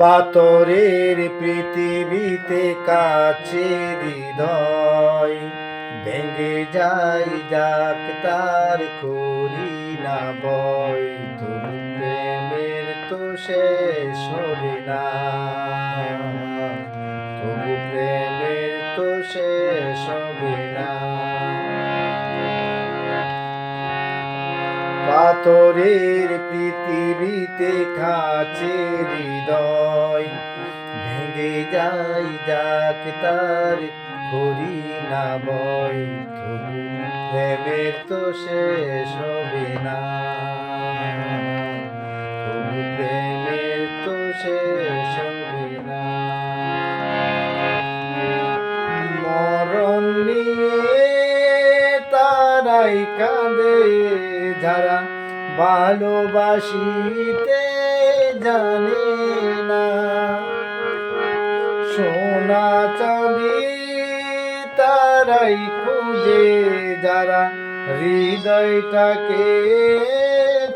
পাথরের পৃথিবীতে কাছে হৃদয় ভেঙে যাই যাক তার করি না বয় তবু প্রেমের তো শেষ হবে না। তবু প্রেমের তো শেষ হবে পাথরের পৃথিবীতে খাচ্ছে হৃদয় ভেঙে যাই যাক তার করি না বয় তবু তো শেষ হবে না। তো শেষ হবে না। কাঁদে যারা ভালোবাসিতে জানে না। সোনা চাঁদি তারাই খুঁজে যারা হৃদয়টাকে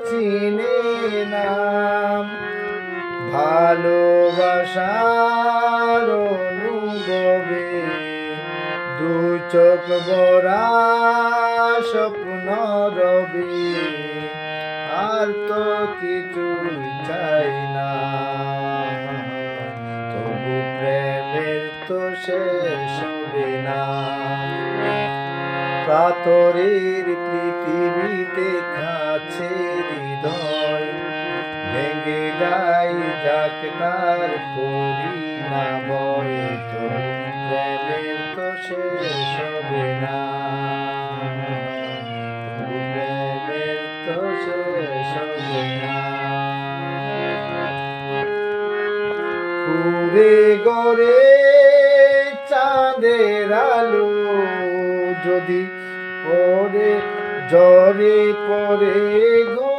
চিনে না। ভালোবাসার অনুভবে দু চোখ বরা স্বপ্ন রবি। আর তো কিছু চাই না। তবু প্রেমের তো শেষ হবে না। পাথরের পৃথিবীতে খাচ্ছে হৃদয় ভেঙে যাই যাক তার করি না বয় তো প্রেমের তো শেষ হবে না। কুরে গরে চাঁদের আলো যদি পরে জরে পরে গো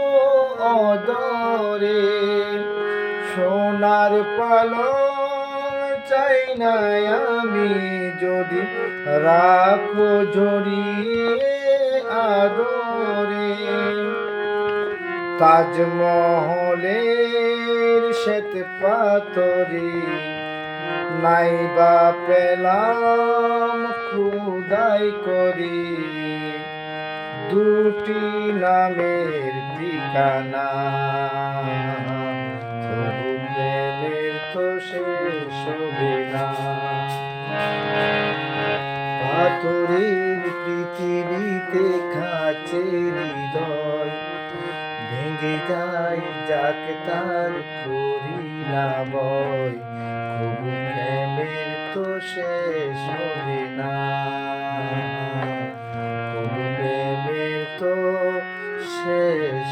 অদরে। সোনার পালো চাই না আমি যদি, রাখো জড়িয়ে আদরে। তাজমহলের শ্বেত পাথরে নাইবা পেলাম খুদাই করি। দুটি নামের ঠিকানা তো হবে না। পাথরের পৃথিবীতে হৃদয় ডাকে যাই যাকে তার করিলাম খুব প্রেমের তো শেষ হবে না। খুব প্রেমের তো শেষ